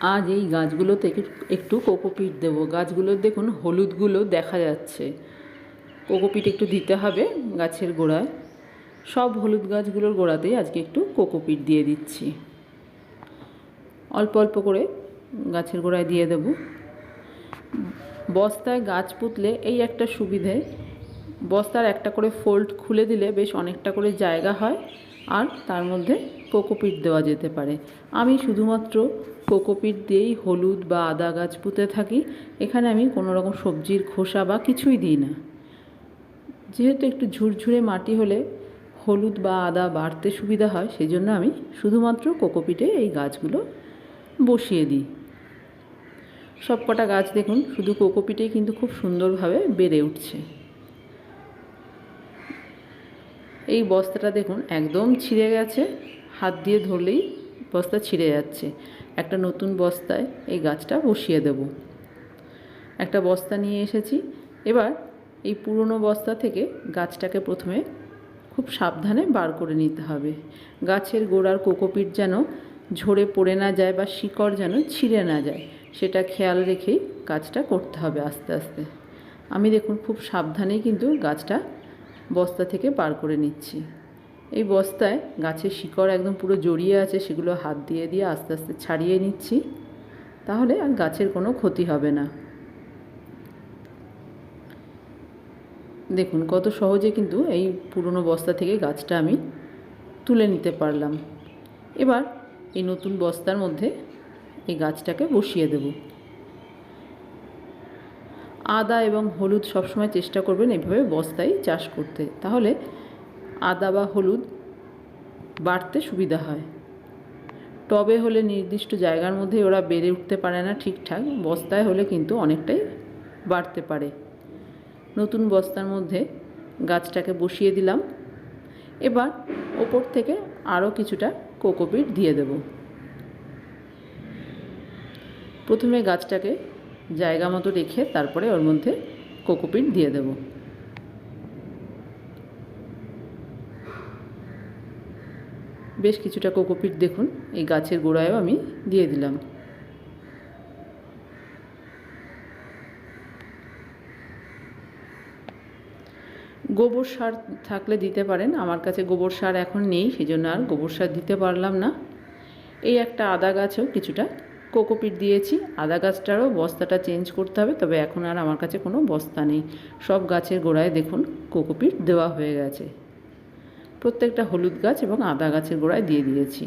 আজ এই গাছগুলোতে একটু- কোকোপিট দেবো। গাছগুলোর দেখুন, হলুদগুলো দেখা যাচ্ছে। কোকোপিট একটু দিতে হবে গাছের গোড়ায়। সব হলুদ গাছগুলোর গোড়াতেই আজকে একটু কোকোপিট দিয়ে দিচ্ছি। অল্প অল্প করে গাছের গোড়ায় দিয়ে দেব। বস্তায় গাছ পুঁতলে এই একটা সুবিধে। বস্তার একটা করে ফোল্ড খুলে দিলে বেশ অনেকটা করে জায়গা হয়। আর তার মধ্যে কোকোপিট দেওয়া যেতে পারে। আমি শুধুমাত্র কোকোপিট দিয়েই হলুদ বা আদা গাছ পুঁতে থাকি। এখানে আমি কোনো রকম সবজির খোসা বা কিছুই দিই না। যেহেতু একটু ঝুরঝুরে মাটি হলে হলুদ বা আদা বাড়তে সুবিধা হয় সেই জন্য আমি শুধুমাত্র কোকোপিটে এই গাছগুলো বসিয়ে দিই। সব কটা গাছ দেখুন, শুধু কোকোপিটেই কিন্তু খুব সুন্দরভাবে বেড়ে উঠছে। এই বস্তাটা দেখুন, একদম ছিঁড়ে গেছে। হাত দিয়ে ধরলেই বস্তা ছিঁড়ে যাচ্ছে। একটা নতুন বস্তায় এই গাছটা বসিয়ে দেব। একটা বস্তা নিয়ে এসেছি। এবার এই পুরনো বস্তা থেকে গাছটাকে প্রথমে খুব সাবধানে বার করে নিতে হবে। গাছের গোড়ার কোকোপিট যেন ঝরে পড়ে না যায় বা শিকড় যেন ছিঁড়ে না যায়, সেটা খেয়াল রেখেই কাজটা করতে হবে আস্তে আস্তে। আমি দেখুন, খুব সাবধানেই কিন্তু গাছটা বস্তা থেকে বার করে নিচ্ছি। এই বস্তায় গাছের শিকড় একদম পুরো জড়িয়ে আছে, সেগুলো হাত দিয়ে দিয়ে আস্তে আস্তে ছাড়িয়ে নিচ্ছি। তাহলে আর গাছের কোনো ক্ষতি হবে না। দেখুন, কত সহজে কিন্তু এই পুরনো বস্তা থেকে গাছটা আমি তুলে নিতে পারলাম। এবার এই নতুন বস্তার মধ্যে এই গাছটাকে বসিয়ে দেব। আদা এবং হলুদ সবসময় চেষ্টা করবেন এভাবে বস্তায় চাষ করতে। তাহলে আদা বা হলুদ বাড়তে সুবিধা হয়। টবে হলে নির্দিষ্ট জায়গার মধ্যে ওরা বেড়ে উঠতে পারে না ঠিকঠাক, বস্তায় হলে কিন্তু অনেকটাই বাড়তে পারে। নতুন বস্তার মধ্যে গাছটাকে বসিয়ে দিলাম। এবার ওপর থেকে আরও কিছুটা কোকোপিট দিয়ে দেব। প্রথমে গাছটাকে জায়গা মতো রেখে তারপরে ওর মধ্যে কোকোপিট দিয়ে দেব। বেশ কিছুটা কোকোপিট দেখুন, এই গাছের গোড়ায়ও আমি দিয়ে দিলাম। গোবর সার থাকলে দিতে পারেন, আমার কাছে গোবর সার এখন নেই সেই জন্য আর গোবর সার দিতে পারলাম না। এই একটা আদা গাছেও কিছুটা কোকোপিট দিয়েছি, আদা গাছটারও বস্তাটা চেঞ্জ করতে হবে, তবে এখন আর আমার কাছে কোনো বস্তা নেই। সব গাছের গোড়ায় দেখুন, কোকোপিট দেওয়া হয়ে গেছে। প্রত্যেকটা হলুদ গাছ এবং আদা গাছের গোড়ায় দিয়ে দিয়েছি।